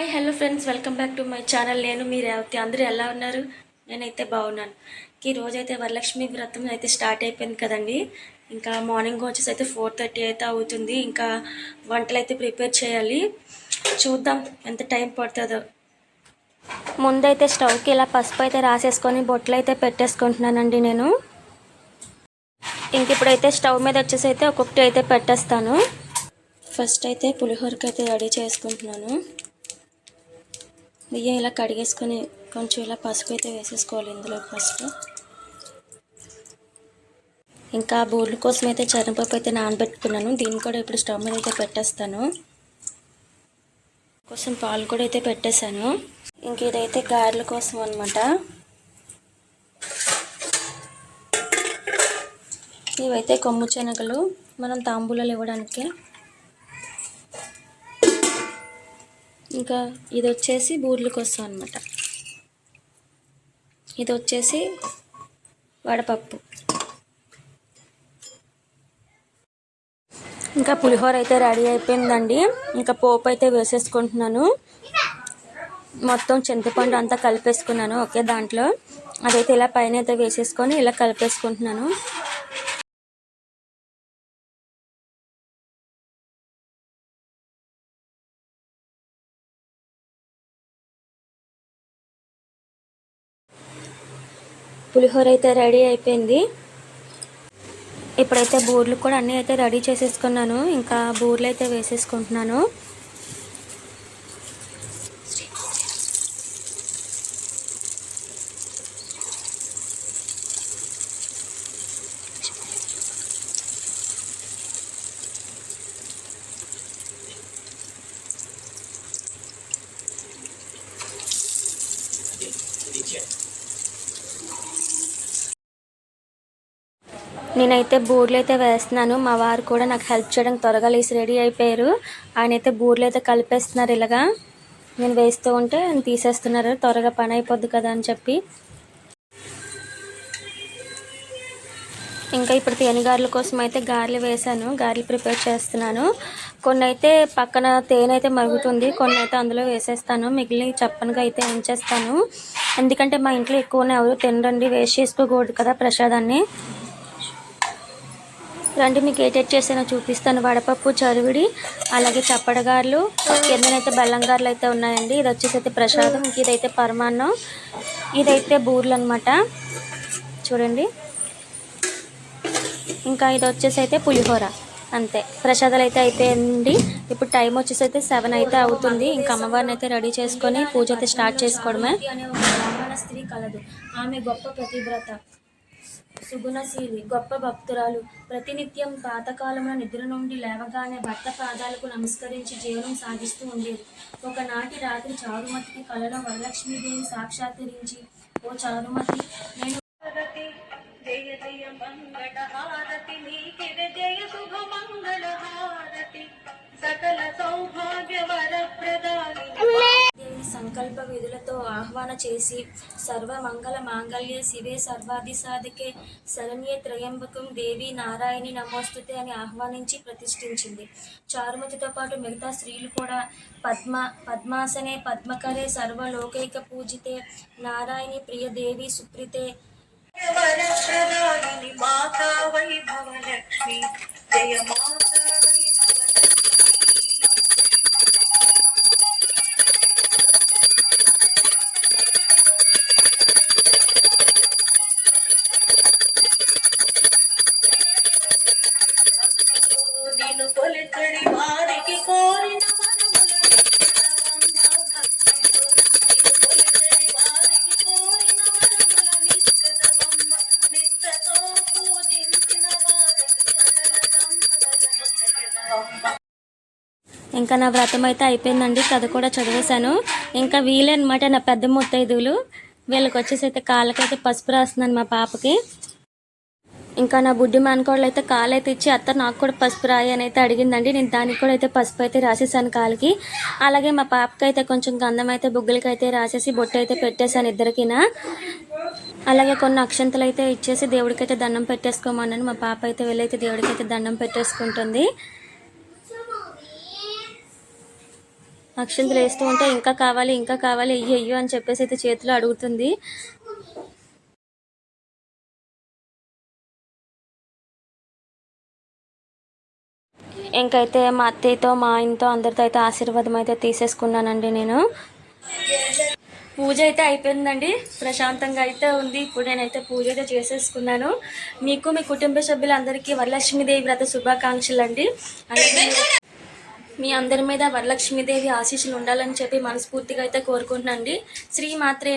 Hi hello friends welcome back to my channel నేను మీ రేవతి. అందరూ ఎలా ఉన్నారు? నేనైతే బాగున్నాను. ఈ రోజైతే వరలక్ష్మి వ్రతం అయితే స్టార్ట్ అయిపోయింది కదండి. ఇంకా మార్నింగ్ వచ్చేసి అయితే ఫోర్ థర్టీ అయితే అవుతుంది. ఇంకా వంటలు అయితే ప్రిపేర్ చేయాలి. చూద్దాం ఎంత టైం పడుతుందో. ముందైతే స్టవ్కి ఇలా పసుపు అయితే రాసేసుకొని బొట్లు అయితే పెట్టేసుకుంటున్నానండి నేను. ఇంక ఇప్పుడైతే స్టవ్ మీద వచ్చేసి అయితే ఒక్కొక్కటి అయితే పెట్టేస్తాను. ఫస్ట్ అయితే పులిహోరకి అయితే రెడీ చేసుకుంటున్నాను. బియ్యం ఇలా కడిగేసుకొని కొంచెం ఇలా పసుపు అయితే వేసేసుకోవాలి ఇందులో ఫస్ట్ ఇంకా బూర్ల కోసం అయితే చరణపప్పు అయితే నానబెట్టుకున్నాను. దీన్ని కూడా ఇప్పుడు స్టవ్ మీద అయితే పెట్టేస్తాను. కోసం పాలు కూడా అయితే పెట్టేశాను. ఇంక ఇదైతే గారెల కోసం అనమాట ఇవైతే కొమ్ము శనగలు. మనం తాంబూలాలు ఇవ్వడానికి ఇంకా ఇది వచ్చేసి బూర్ల కోసం అనమాట ఇది వచ్చేసి వడపప్పు. ఇంకా పులిహోర అయితే రెడీ అయిపోయిందండి. ఇంకా పోపు అయితే వేసేసుకుంటున్నాను. మొత్తం చింతపండు అంతా కలిపేసుకున్నాను ఒకే దాంట్లో. అదైతే ఇలా పైన అయితే వేసేసుకొని ఇలా కలిపేసుకుంటున్నాను. పులిహోర అయితే రెడీ అయిపోయింది. ఇప్పుడైతే బూర్లు కూడా అన్నీ అయితే రెడీ చేసేసుకున్నాను. ఇంకా బూర్లు అయితే వేసేసుకుంటున్నాను. నేనైతే బూర్లు అయితే వేస్తున్నాను. మా వారు కూడా నాకు హెల్ప్ చేయడం త్వరగా లేసి రెడీ అయిపోయారు. ఆయన అయితే బూర్లు అయితే కలిపేస్తున్నారు ఇలాగా. నేను వేస్తూ ఉంటే ఆయన తీసేస్తున్నారు. త్వరగా పని అయిపోద్ది కదా అని చెప్పి. ఇంకా ఇప్పుడు తేనె గారెల కోసం అయితే గారెలు వేసాను గారెలు ప్రిపేర్ చేస్తున్నాను. కొన్ని అయితే పక్కన తేనె అయితే మరుగుతుంది. కొన్ని అయితే అందులో వేసేస్తాను. మిగిలిన చప్పనగా అయితే ఉంచేస్తాను. ఎందుకంటే మా ఇంట్లో ఎక్కువనే ఎవరు తినరండి. వేస్ట్ చేసుకోకూడదు కదా ప్రసాదాన్ని. రండి మీకు ఏటేట్ చేసానో చూపిస్తాను. వడపప్పు చరువిడి అలాగే చప్పడగారులు కిందనైతే బెల్లంగారులు అయితే ఉన్నాయండి. ఇది వచ్చేసి అయితే ప్రసాదం ఇదైతే పరమాన్నం ఇదైతే బూర్లు అనమాట చూడండి. ఇంకా ఇది వచ్చేసి అయితే పులిహోర. అంతే. ప్రసాదాలు అయితే అయిపోయింది. ఇప్పుడు టైం వచ్చేసి అయితే సెవెన్ అయితే అవుతుంది. ఇంకా అమ్మవారిని అయితే రెడీ చేసుకొని పూజ అయితే స్టార్ట్ చేసుకోవడమే. స్త్రీ కలదు. ఆమె గొప్ప ప్రతిభ్రత. సుగుణశీలి గొప్ప భక్తురాలు. ప్రతినిత్యం పాతకాలంలో నిద్ర నుండి లేవగానే భర్త పాదాలకు నమస్కరించి జీవనం సాగిస్తూ ఉండేది. ఒకనాటి రాత్రి చారుమతికి కలలో వరలక్ష్మీదేవి సాక్షాత్కరించి ఓ చారుమతి నేను ఆహ్వాన చేసి సర్వమంగళ మాంగళ్య శివే సర్వాది సాధికే శరణ్యే త్రయంబకం దేవి నారాయణి నమోస్తుతే అని ఆహ్వానించి ప్రతిష్ఠించింది. చారుమతితో పాటు మిగతా స్త్రీలు కూడా పద్మ పద్మాసనే పద్మకరే సర్వలోకైక పూజితే నారాయణి ప్రియ దేవి మాతా వైభవ లక్ష్మి జయ నేను సకల వారికి కోరిన ఇంకా నా వ్రతం అయితే అయిపోయిందండి కథ కూడా చదివేశాను. ఇంకా వీలే అనమాట నా పెద్ద ముత్తైదువులు. వీళ్ళకి వచ్చేసి అయితే కాళ్ళకైతే పసుపు రాస్తున్నాను మా పాపకి. ఇంకా నా బుడ్డి మానుకోళ్ళు అయితే కాలు అయితే ఇచ్చి అత్త నాకు కూడా పసుపు రాయి అని అయితే అడిగిందండి. నేను దానికి కూడా అయితే పసుపు అయితే రాసేసాను కాలికి. అలాగే మా పాపకి అయితే కొంచెం గంధం అయితే బుగ్గులకి అయితే రాసేసి బొట్టు అయితే పెట్టేశాను ఇద్దరికినా. అలాగే కొన్ని అక్షంతలు అయితే ఇచ్చేసి దేవుడికి అయితే దండం పెట్టేసుకోమన్నాను. మా పాప అయితే వెళ్ళైతే దేవుడికి అయితే దండం పెట్టేసుకుంటుంది. అక్షంతలు వేస్తూ ఉంటే ఇంకా కావాలి ఇంకా కావాలి అయ్యి అయ్యో అని చెప్పేసి అయితే చేతిలో అడుగుతుంది. ఇంకైతే మా అత్తయ్యతో మా ఆయనతో అందరితో అయితే ఆశీర్వాదం అయితే తీసేసుకున్నానండి నేను. పూజ అయితే అయిపోయిందండి. ప్రశాంతంగా అయితే ఉంది. ఇప్పుడు నేనైతే పూజ అయితే చేసేసుకున్నాను. మీకు మీ కుటుంబ సభ్యులందరికీ వరలక్ష్మీదేవి వ్రత శుభాకాంక్షలు అండి అలాగే మీ అందరి మీద వరలక్ష్మీదేవి ఆశీస్సులు ఉండాలని చెప్పి మనస్ఫూర్తిగా అయితే కోరుకుంటున్నాను అండి శ్రీ మాత్రే